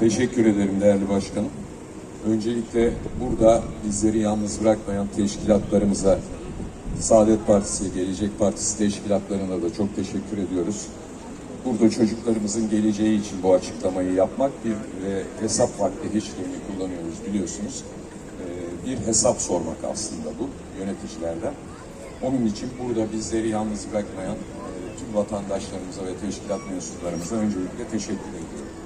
Teşekkür ederim değerli başkanım. Öncelikle burada bizleri yalnız bırakmayan teşkilatlarımıza, Saadet Partisi, Gelecek Partisi teşkilatlarına da çok teşekkür ediyoruz. Burada çocuklarımızın geleceği için bu açıklamayı yapmak bir e, hesap vakti hiçliğini kullanıyoruz biliyorsunuz. E, bir hesap sormak aslında bu yöneticilerden. Onun için burada bizleri yalnız bırakmayan e, tüm vatandaşlarımıza ve teşkilat mensuplarımıza öncelikle teşekkür ediyorum.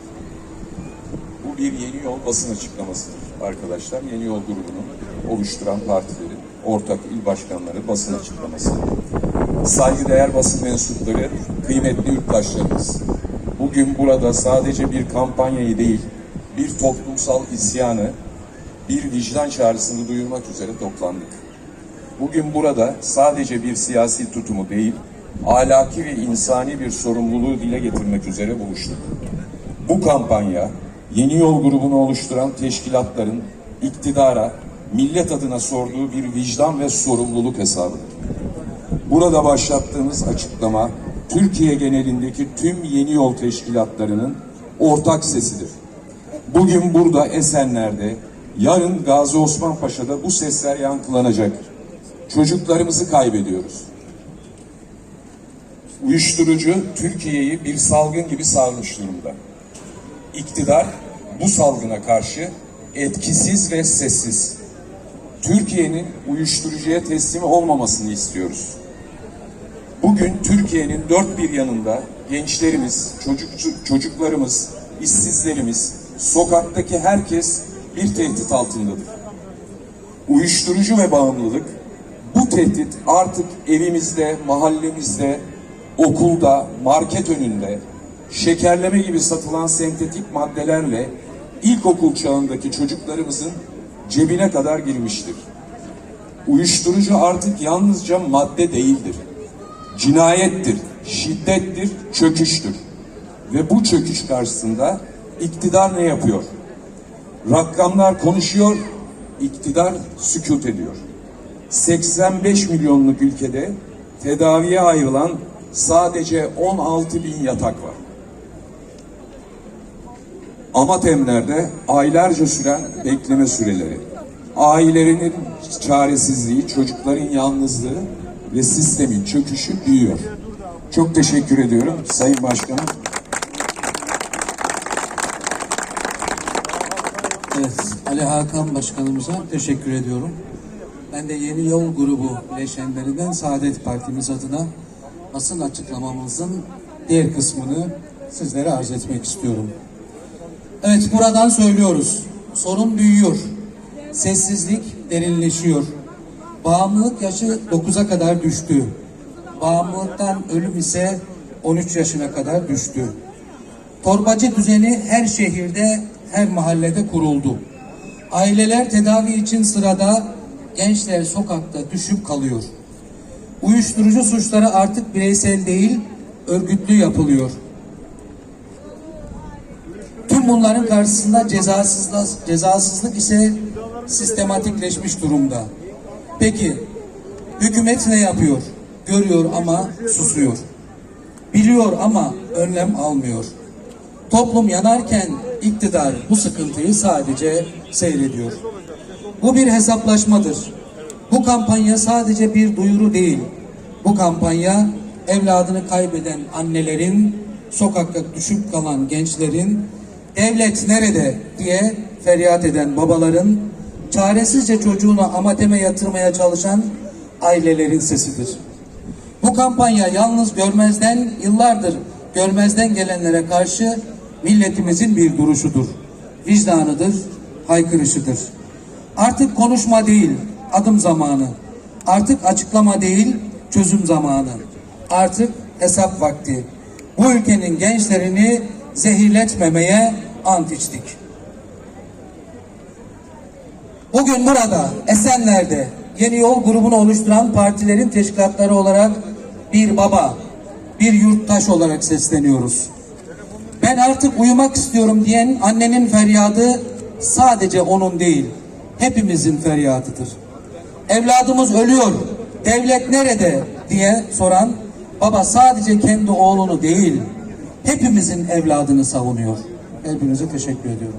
Bir yeni yol basın açıklamasıdır arkadaşlar. Yeni yol grubunun oluşturan partilerin ortak il başkanları basın açıklaması. Saygıdeğer basın mensupları, kıymetli yurttaşlarımız. Bugün burada sadece bir kampanyayı değil, bir toplumsal isyanı, bir vicdan çağrısını duyurmak üzere toplandık. Bugün burada sadece bir siyasi tutumu değil, ahlaki ve insani bir sorumluluğu dile getirmek üzere buluştuk. Bu kampanya Yeni Yol grubunu oluşturan teşkilatların iktidara, millet adına sorduğu bir vicdan ve sorumluluk hesabıdır. Burada başlattığımız açıklama Türkiye genelindeki tüm Yeni Yol teşkilatlarının ortak sesidir. Bugün burada Esenler'de, yarın Gazi Osman Paşa'da bu sesler yankılanacak. Çocuklarımızı kaybediyoruz. Uyuşturucu Türkiye'yi bir salgın gibi sarmış durumda. İktidar bu salgına karşı etkisiz ve sessiz. Türkiye'nin uyuşturucuya teslim olmamasını istiyoruz. Bugün Türkiye'nin dört bir yanında gençlerimiz, çocuk, çocuklarımız, işsizlerimiz, sokaktaki herkes bir tehdit altındadır. Uyuşturucu ve bağımlılık bu tehdit artık evimizde, mahallemizde, okulda, market önünde, şekerleme gibi satılan sentetik maddelerle ilkokul çağındaki çocuklarımızın cebine kadar girmiştir. Uyuşturucu artık yalnızca madde değildir. Cinayettir, şiddettir, çöküştür. Ve bu çöküş karşısında iktidar ne yapıyor? Rakamlar konuşuyor, iktidar sükut ediyor. 85 milyonluk ülkede tedaviye ayrılan sadece 16 bin yatak var. Amatemlerde aylarca süren bekleme süreleri, ailelerinin çaresizliği, çocukların yalnızlığı ve sistemin çöküşü büyüyor. Çok teşekkür ediyorum Sayın Başkanım. Evet, Ali Hakan Başkanımıza teşekkür ediyorum. Ben de Yeni Yol grubu bileşenlerinden Saadet Partimiz adına basın açıklamamızın diğer kısmını sizlere arz etmek istiyorum. Evet, buradan söylüyoruz. Sorun büyüyor. Sessizlik derinleşiyor. Bağımlılık yaşı 9'a kadar düştü. Bağımlılıktan ölüm ise 13 yaşına kadar düştü. Torbacı düzeni her şehirde, her mahallede kuruldu. Aileler tedavi için sırada, gençler sokakta düşüp kalıyor. Uyuşturucu suçları artık bireysel değil, örgütlü yapılıyor. Tüm bunların karşısında cezasızlık, cezasızlık ise sistematikleşmiş durumda. Peki, hükümet ne yapıyor? Görüyor ama susuyor. Biliyor ama önlem almıyor. Toplum yanarken iktidar bu sıkıntıyı sadece seyrediyor. Bu bir hesaplaşmadır. Bu kampanya sadece bir duyuru değil. Bu kampanya evladını kaybeden annelerin, sokakta düşüp kalan gençlerin, devlet nerede diye feryat eden babaların, çaresizce çocuğunu amateme yatırmaya çalışan ailelerin sesidir. Bu kampanya yalnız görmezden yıllardır görmezden gelenlere karşı milletimizin bir duruşudur. Vicdanıdır, haykırışıdır. Artık konuşma değil, adım zamanı. Artık açıklama değil, çözüm zamanı. Artık hesap vakti. Bu ülkenin gençlerini zehirletmemeye ant içtik. Bugün burada Esenler'de Yeni Yol grubunu oluşturan partilerin teşkilatları olarak bir baba, bir yurttaş olarak sesleniyoruz. Ben artık uyumak istiyorum diyen annenin feryadı sadece onun değil, hepimizin feryadıdır. Evladımız ölüyor, devlet nerede diye soran baba sadece kendi oğlunu değil, hepimizin evladını savunuyor. Hepinize teşekkür ediyorum.